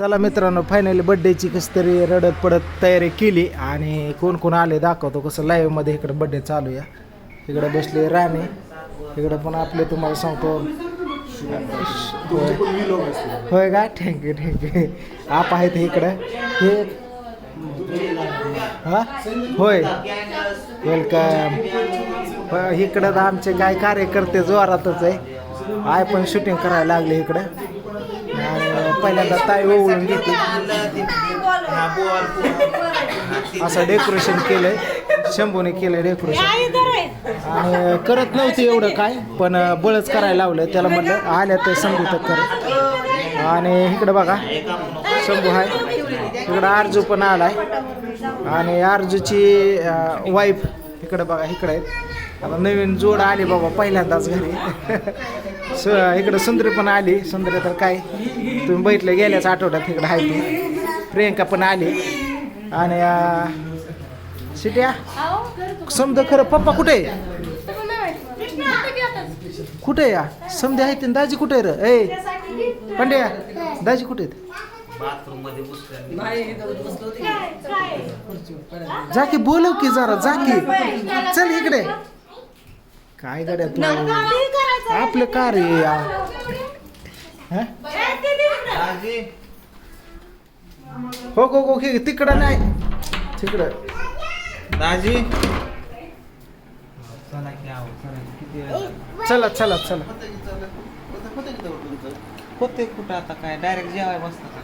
चला मित्रांनो फायनली बड्डेची कशी तरी रडत पडत तयारी केली आणि कोण कोण आले दाखवतो कसं लाईव्हमध्ये इकडं बड्डे चालू या इकडे बसले राणे. इकडं पण आपले तुम्हाला सांगतो. होय. होय का थँक्यू थँक्यू आप आहेत इकडं. हे हा? होय. वेलकम इकडं तर आमचे काय कार्यकर्ते जोरातच आहे. आय पण शूटिंग करायला लागले इकडं. पहिल्यांदा ताई ओवळून घेते. असं डेकोरेशन केलंय. शंभूने केलंय डेकोरेशन आणि करत नव्हती एवढं काय पण बळच करायला लावलं. त्याला म्हटलं आल्या तर शंभू तर करत आणि इकडं बघा शंभू आहे इकडं आरजू पण आलाय. आणि अर्जूची वाईफ इकडं बघा इकडं आहेत. आता नवीन जोड आली बाबा पहिल्यांदाच घरी. स इकडं सुंदरी पण आली. सुंदरी तर काय? तुम्ही बघितलं गेल्याच आठवड्यात इकडं आहे ती. प्रियंका पण आली. आणि अं, समजा खरं पप्पा कुठे आहे? कुठे या समजा आहे ते दाजी कुठे आहे रे? ए पंड्या दाजी कुठे आहेत? जा की बोलव की जरा जा की. चल इकडे. काय गड्या तू? आपलं कार आहे या. हं? हो हो हो हे तिकडं नाही. तिकडं. दाजी चला की आहो चला किती वेळ झाला? चला. चला चला होते कुठं आता काय? डायरेक्ट जेवाय बसता का?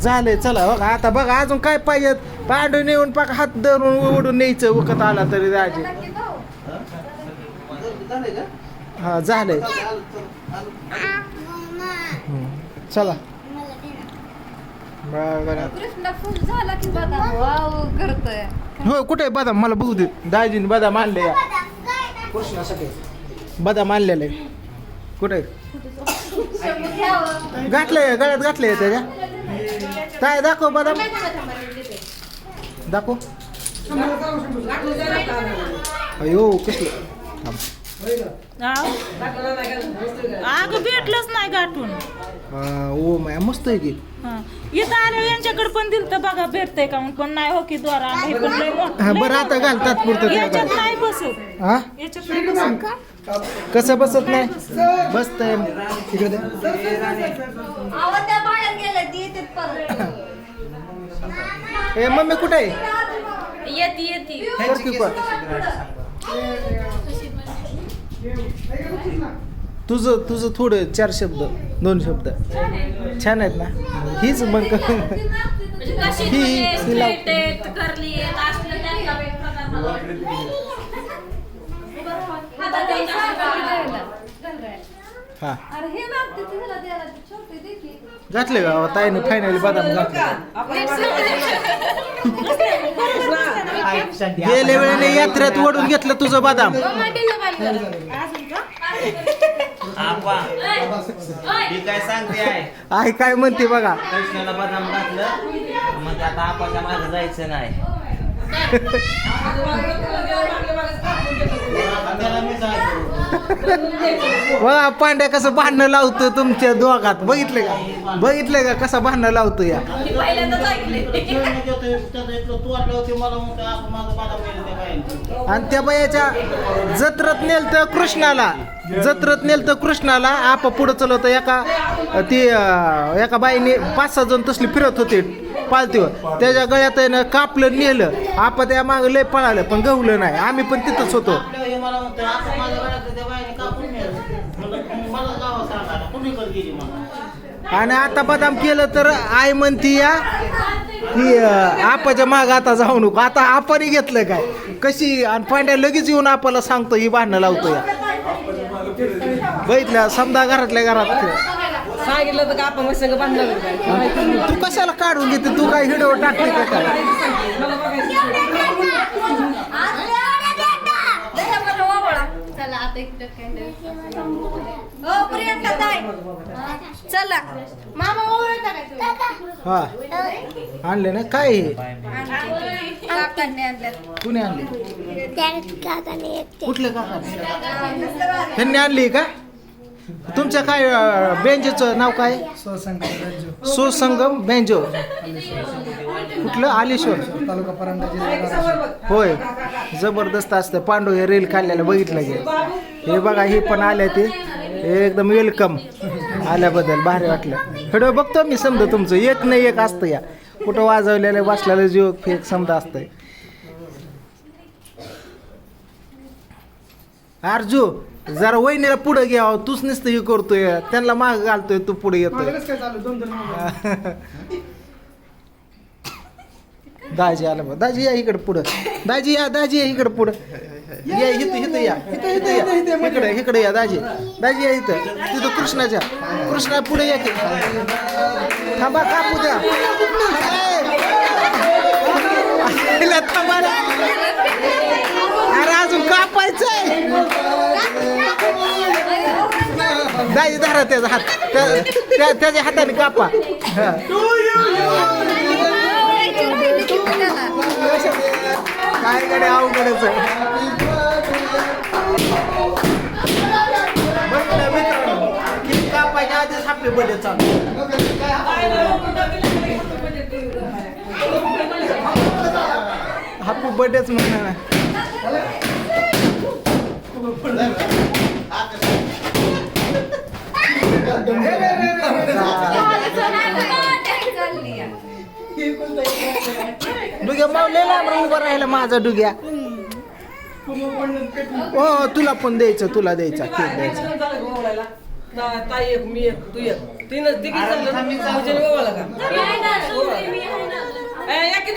झालंय चला बघा. आता बघा अजून काय पाहिजेत? पांडू नेऊन पाक हात धरून ओढून न्यायचं वखत आला तरी दाजी हा झालंय. हं. चला बरं कृष्णा फुल झाला की बघा वाव करतोय. हो कुठे आहे बदाम? मला बघू दे. दाजीने बदाम आणले. कृष्णासाठी बदाम आणलेले. आहे. कुठे? आहे? घातलंय गळ्यात घातलंय त्याच्या काय दाखव बदाम. दाखव. अयो कसलं? थांब. अग भेटलंच नाही गाठून. हा, ओ माया मस्त आहे की. हा. इथं आलं यांच्याकडे पण दिलं तर बघा भेटतंय का पण नाही हो की द्वारा. हे पण लय मोठं. हा बरं आता घाल तात्पुरतं याच्यात घाल. नाही बसत. हा? याच्यात नाही बसत. कसं बसत नाही? बसतंय तिकडे दे. आवाज त्या बाहेर गेल्या ती येते परत. ए मम्मी कुठे आहे? येते येते. कर की कर. तुझं तुझं थोडं चार शब्द दोन शब्द. छान आहेत ना? हीच मग ही ही लाव. हा. हे घातले का? ताईने फायनली बदाम घातले. गेल्या वेळेने यात्रेत ओढून घेतलं तुझं बदाम. आपा ही काय सांगते आहे? आई काय म्हणते बघा. कृष्णाला बदाम घातलं. म्हणजे आता आपाच्या मागे जायचं नाही. बघा पांड्या कसं भांडणं लावतो तुमच्या दोघात. बघितलं का? बघितलं का कसं भांडणं लावतो या? आणि त्या बायाच्या जत्रत नेलतं कृष्णाला. जत्रत नेलतं कृष्णाला. आप पुढं चलवतं एका ती एका बाईने पाच सहा जण तसली फिरत होते. पालतीवर त्याच्या गळ्यात आहे ना कापलं नेलं. आपण त्या मागं लय पळालं पण गवलं नाही. आम्ही पण तिथंच होतो. आणि आता बदाम केलं तर आई म्हणती या की आपाच्या माग आता जाऊ नको. आता आपणही घेतलं काय? कशी? आणि पांड्या लगेच येऊन आपल्याला सांगतो ही भांडणं लावतो या. बघितलं समजा घरातल्या घरात. सांगितलं तर का आपण बांधलं काय तू कशाला काढून घेते तू काय हिडो टाकते का चला हो. मामा हा आणले ना? काय हे? कुणी आणले? कुठले काका त्यांनी आणली का? तुमच्या काय अं, बेंजोचं नाव काय? सुसंगम बेंजो. कुठलं? आलेश्वर तालुका परांडा जिल्हा होय. जबरदस्त असतं. पांडू हे रेल काढलेलं बघितलं गे हे बघा हे पण आल्या ते. एकदम वेलकम आल्याबद्दल. भारी वाटलं. हेडो बघतो मी समजा तुमचं. एक नाही एक असतं या. कुठं वाजवलेलं बसलेलं जीव फेक समजा असतंय. अर्जू जरा वहिनीला पुढे घ्यावं. तूच नुसतं हे करतोय. त्यांना माग घालतोय तू पुढे येतोय. काय चालू? दोन दोन दाजी आला बघ दाजी या इकडे पुढं. दाजी या दाजी या इकडे पुढं. या इथं इथं या. इथं इथं या इकडे इकडे या दाजी. दाजी या इथं. तिथं कृष्णाच्या कृष्णा पुढे या की. थांबा कापू द्या. थांबा. रे. दाजी धरा त्याचा हात. त्या- त्या- त्याच्या हाताने कापा. काय कडे अवघडच आहे. म्हटलं की कापायच्या आधीच हॅपी बर्थडे चालू हॅपी बर्थडेच म्हणणार डुग्या मावलेला उभा राहिला माझा डुग्या. हो तुला पण द्यायचं तुला द्यायचा केक द्यायचा. ताई एक मी एक तू एक. तीनच तिघी म्हणजे गोवाला का? ए, या की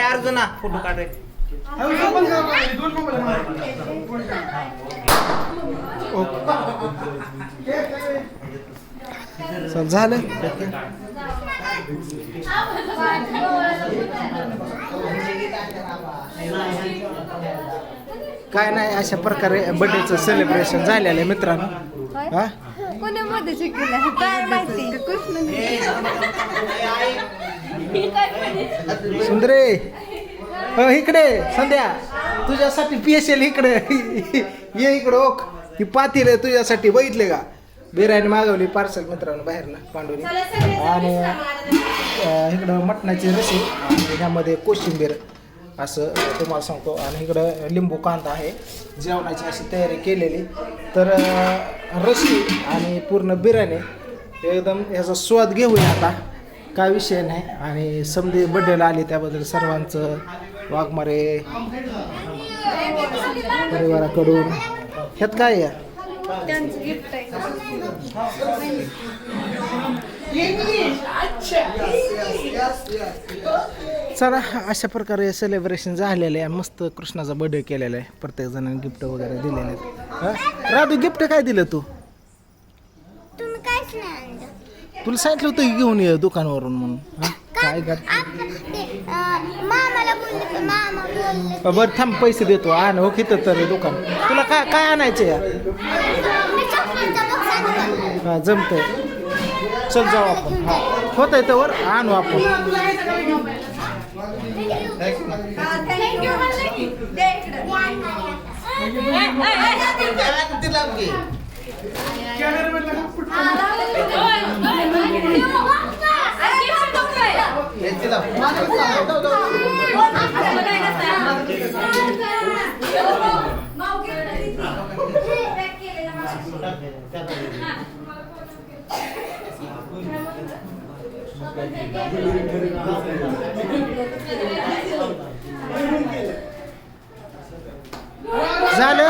अर्जुना फोटो काढ रे झालं. काय नाही अशा प्रकारे बर्थडेचं सेलिब्रेशन झालेलं आहे मित्रांनो. हा? कोणामध्ये शिकलं काय माहिती सुंदरे. हो इकडे संध्या. तुझ्यासाठी पेशल इकडे. ये इकडे ओक. ही पातील आहे तुझ्यासाठी. बघितले का? बिर्याणी मागवली पार्सल मित्रांनो बाहेरनं पांडुरी आणि इकडं मटणाची रशी ह्यामध्ये कोशिंबीर. असं तुम्हाला सांगतो. आणि इकडं लिंबू कांदा आहे. जेवणाची अशी तयारी केलेली. तर रशी आणि पूर्ण बिर्याणी. एकदम ह्याचा स्वाद घेऊया आता. काय विषय नाही. आणि समधी बड्डेला आली त्याबद्दल सर्वांचं वाघमारे परिवाराकडून. ह्यात काय आहे? त्यांचं गिफ्ट आहे. चला अशा प्रकारे सेलिब्रेशन झालेलं आहे. मस्त कृष्णाचा बर्थडे केलेला आहे. प्रत्येक जणांनी गिफ्ट वगैरे दिलेले आहेत. हा? राधू गिफ्ट काय दिलं तू? तुला सांगितलं होतं की घेऊन ये दुकानावरून म्हणून. हा? काय बरं थांब पैसे देतो आण हो किती तर दुकान तुला काय काय आणायचं या हा जमतंय चल जाऊ आपण हा होत आहे तर आणू आपण थँक्यू झालं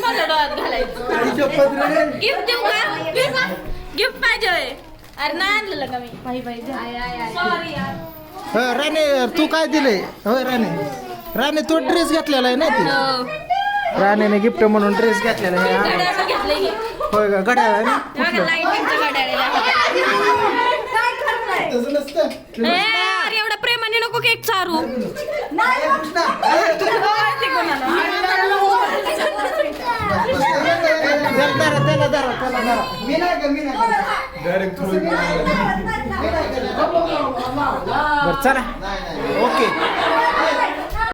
माझ्या डोळ्यात घालायचं गिफ्ट देऊ का गिफ्ट पाहिजे होय. अरे नाही आणलेलं का मी बाई बाई सॉरी यार हो राणे तू काय दिले होय राणे राणे तू ड्रेस घेतलेला आहे ना ती राणेने गिफ्ट म्हणून ड्रेस घेतलेला आहे हा. होय का घड्याळ आहे ना तसं नसतं अरे एवढ्या प्रेमाने नको केक चारू त्याला धरा त्याला धरा. त्याला धरा मी नाही का? मी नाही का? चला. ओके.